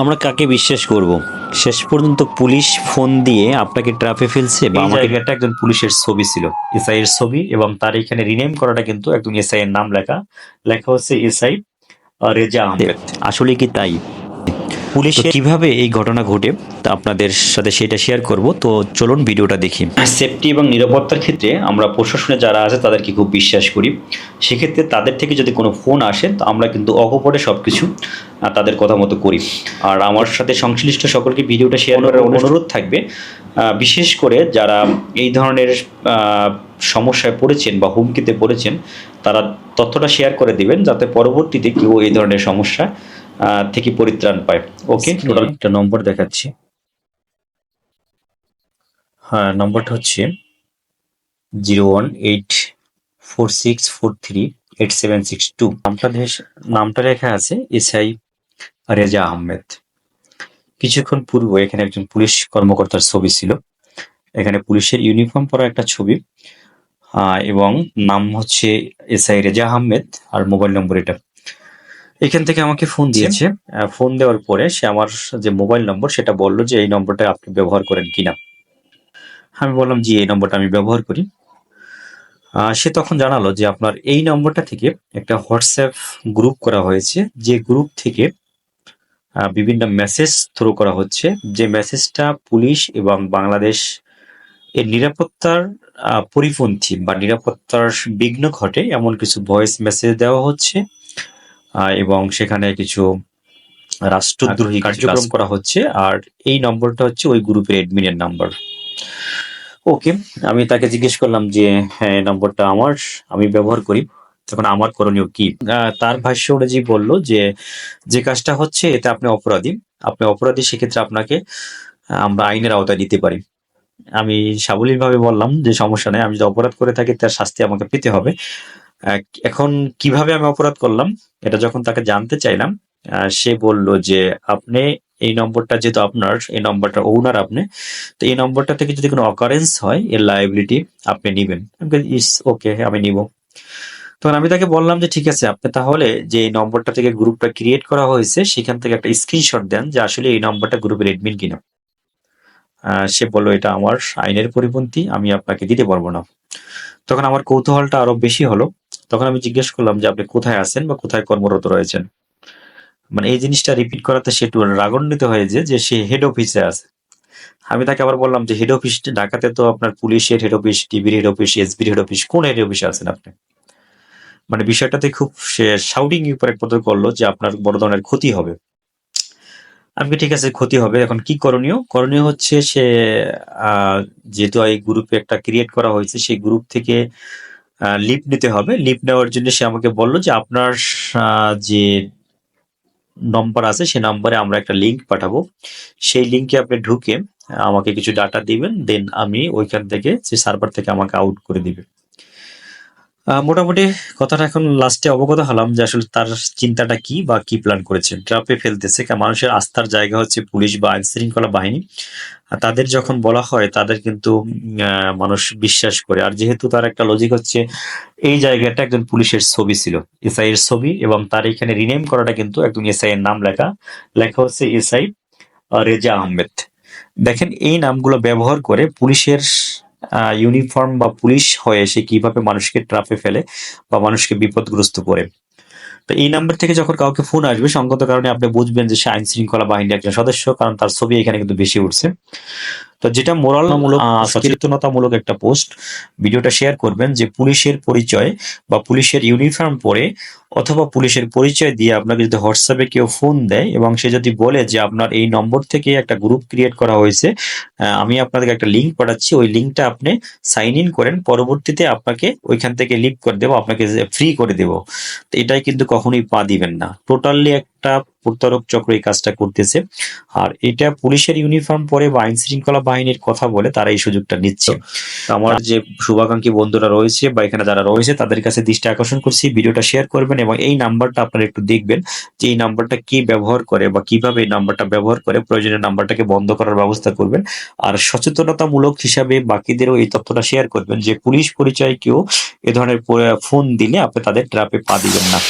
আমরা কাকে বিশ্বাস করব? শেষ পর্যন্ত পুলিশ ফোন দিয়ে আপনাকে ট্রাফে ফেলছে বা আমার জায়গাটা একজন পুলিশের ছবি ছিল এসআই এর ছবি এবং তার এখানে রিনেম করাটা কিন্তু একজন এসআই এর নাম লেখা। লেখা হচ্ছে এসআই রেজা আহমেদ। আসলে কি তাই? পুলিশ কীভাবে এই ঘটনা ঘটে তা আপনাদের সাথে সেটা শেয়ার করব। তো চলুন ভিডিওটা দেখি। সেফটি এবং নিরাপত্তার ক্ষেত্রে আমরা প্রশাসনে যারা আছে তাদেরকে খুব বিশ্বাস করি। সেক্ষেত্রে তাদের থেকে যদি কোনো ফোন আসে তো আমরা কিন্তু অকপটে সব কিছু তাদের কথা মতো করি। আর আমার সাথে সংশ্লিষ্ট সকলকে ভিডিওটা শেয়ার করার অনুরোধ থাকবে। বিশেষ করে যারা এই ধরনের সমস্যায় পড়েছেন বা হুমকিতে পড়েছেন তারা তথ্যটা শেয়ার করে দিবেন যাতে পরবর্তীতে কেউ এই ধরনের সমস্যা থেকে পরিত্রাণ পায়। ওকে টোটাল একটা নম্বর দেখাচ্ছি। হ্যাঁ নম্বরটা হচ্ছে zero one eight four six four three eight seven six two নামটা দেশ- নামটা লেখা আছে এসআই রেজা আহমেদ। কিছুক্ষণ পূর্বে এখানে একজন পুলিশ কর্মকর্তার ছবি ছিল। এখানে পুলিশের ইউনিফর্ম পরা একটা ছবি। আহ, এবং নাম হচ্ছে এসআই রেজা আহমেদ আর মোবাইল নম্বর এটা। এখান থেকে আমাকে ফোন দিয়েছে। ফোন দেওয়ার পরে সে আমার যে মোবাইল নম্বর সেটা বলল যে এই নম্বরটা আপনি ব্যবহার করেন কিনা? আমি বললাম জি এই নম্বরটা আমি ব্যবহার করি। সে তখন জানালো যে আপনার এই নম্বরটা থেকে একটা হোয়াটসঅ্যাপ গ্রুপ করা হয়েছে। যে গ্রুপ থেকে বিভিন্ন মেসেজ থ্রো করা হচ্ছে। যে মেসেজটা পুলিশ এবং বাংলাদেশ এর নিরাপত্তার পরিপন্থী বা নিরাপত্তার বিঘ্ন ঘটে এমন কিছু ভয়েস মেসেজ দেওয়া হচ্ছে। এবং সেখানে কিছু রাষ্ট্রদ্রোহী কার্যক্রম করা হচ্ছে। আর এই নম্বরটা হচ্ছে ওই গ্রুপের এডমিনের নাম্বার ওকে আমি তাকে জিজ্ঞেস করলাম যে হ্যাঁ এই নম্বরটা আমার আমি ব্যবহার করি। তখন আমার করণীয় কি? তার ভাষ্য অনুযায়ী বলল যে যে কাজটা হচ্ছে এতে আপনি অপরাধী। আপনি অপরাধী সেক্ষেত্রে আপনাকে আমরা আইনের আওতায় নিতে পারি। আমি সাবলীলভাবে বললাম যে সমস্যা নেই আমি যদি অপরাধ করে থাকি তার শাস্তি আমাকে পেতে হবে। এখন কীভাবে আমি অপরাধ করলাম, এটা যখন তাকে জানতে চাইলাম সে বলল যে আপনি এই নম্বরটা যেহেতু আপনার, এই নম্বরটা ওনার আপনি, তো এই নম্বরটা থেকে যদি কোনো অকারেন্স হয়, এর লাইবিলিটি আপনি নিবেন। ইস ওকে আমি নিব। তখন আমি তাকে বললাম যে, ঠিক আছে, আপনি তাহলে যে এই নম্বরটা থেকে গ্রুপটা ক্রিয়েট করা হয়েছে, সেখান থেকে একটা স্ক্রিনশট দেন যে আসলে এই নম্বরটা গ্রুপের এডমিন কিনা। সে বলল, এটা আমার আইনের পরিপন্থী, আমি আপনাকে দিতে পারব না। তখন আমার কৌতূহলটা আরও বেশি হলো। তখন আমি জিজ্ঞেস করলাম যে আপনি কোথায় আছেন বা কোথায় কর্মরত রয়েছেন? মানে এই জিনিসটা রিপিট করাতে সে একটু রাগান্বিত হয়েছে যে সে হেড অফিসে আছে। আমি তাকে আবার বললাম যে হেড অফিস ঢাকাতে তো আপনার পুলিশের হেড অফিস টিভির হেড অফিস এসবির হেড অফিস কোন হেড অফিসে আছেন আপনি? মানে বিষয়টাতে খুব সে শাউটিং উপর পর্যন্ত করল যে, আপনার বড় ধরনের ক্ষতি হবে। আমি ঠিক আছে, ক্ষতি হবে। এখন কি করণীয়? করণীয় হচ্ছে সে যেহেতু এই গ্রুপে একটা ক্রিয়েট করা হয়েছে, সেই গ্রুপ থেকে লিপ নিতে হবে। লিপ নেওয়ার জন্য সে আমাকে বলল যে আপনার যে নম্বর আছে সে নম্বরে আমরা একটা লিঙ্ক পাঠাবো। সেই লিঙ্কে আপনি ঢুকে আমাকে কিছু ডাটা দিবেন দেন আমি ওইখান থেকে সে সার্ভার থেকে আমাকে আউট করে দিবে। আহ, মোটামুটি কথাটা এখন লাস্টে অবগত হলাম যে আসলে তার চিন্তাটা কি বা কি প্ল্যান করেছে ট্রাপে ফেলতেছে মানুষের আস্থার জায়গা হচ্ছে পুলিশ বা আইন শৃঙ্খলা বাহিনী তাদের যখন বলা হয়, তাদের কিন্তু মানুষ বিশ্বাস করে। আর যেহেতু তার একটা লজিক হচ্ছে, এই জায়গাটা একজন পুলিশের ছবি ছিল, এসআই এর ছবি, এবং তার এখানে রিনেম করাটা কিন্তু একজন এসআই এর নাম লেখা। লেখা হচ্ছে এসআই রেজা আহমেদ। দেখেন, এই নামগুলো ব্যবহার করে পুলিশের ইউনিফর্ম বা পুলিশ হয়ে সে কীভাবে মানুষকে ট্রাফে ফেলে বা মানুষকে বিপদগ্রস্ত করে। তো এই নাম্বার থেকে যখন কাউকে ফোন আসবে সঙ্গত কারণে আপনি বুঝবেন যে সে আইন শৃঙ্খলা বাহিনীর একজন সদস্য কারণ তার ছবি এখানে কিন্তু বেশি উঠছে। তো যেটা মোরালমূলক সচেতনতামূলক একটা পোস্ট ভিডিওটা শেয়ার করবেন যে পুলিশের পরিচয় বা পুলিশের ইউনিফর্ম পরে অথবা পুলিশের পরিচয় দিয়ে আপনাকে যদি হোয়াটসঅ্যাপে কেউ ফোন দেয় এবং সে যদি বলে যে আপনার এই নম্বর থেকে একটা গ্রুপ ক্রিয়েট করা হয়েছে আমি আপনাদেরকে একটা লিঙ্ক পাঠাচ্ছি, ওই লিঙ্কটা আপনি সাইন ইন করেন, পরবর্তীতে আপনাকে ওইখান থেকে লিভ করে দেবো, আপনাকে ফ্রি করে দেবো। তো এটাই কিন্তু কখনোই পা দিবেন না। টোটালি একটা প্রতারক চক্র এই কাজটা করতেছে। আর এটা পুলিশের ইউনিফর্ম পরে বা আইন শৃঙ্খলা বাহিনীর কথা বলে তারা এই সুযোগটা নিচ্ছে। আমার যে শুভাকাঙ্ক্ষী বন্ধুরা রয়েছে বা এখানে যারা রয়েছে, তাদের কাছে দৃষ্টি আকর্ষণ করছি। ভিডিওটা শেয়ার করবেন এবং এই নাম্বারটা আপনারা একটু দেখবেন যে এই নাম্বারটা কি ব্যবহার করে বা কীভাবে এই নাম্বারটা ব্যবহার করে প্রয়োজনীয় নাম্বারটাকে বন্ধ করার ব্যবস্থা করবেন। আর সচেতনতামূলক হিসাবে বাকিদেরও এই তথ্যটা শেয়ার করবেন যে পুলিশ পরিচয় কেউ এ ধরনের ফোন দিলে আপনি তাদের ট্র্যাপে পা দিবেন না।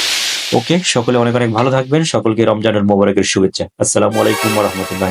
ওকে সকলে অনেক অনেক ভালো থাকবেন। সকলকে রমজানের মোবারকের শুভেচ্ছা। আসসালামু আলাইকুম রহমতুল্লাহ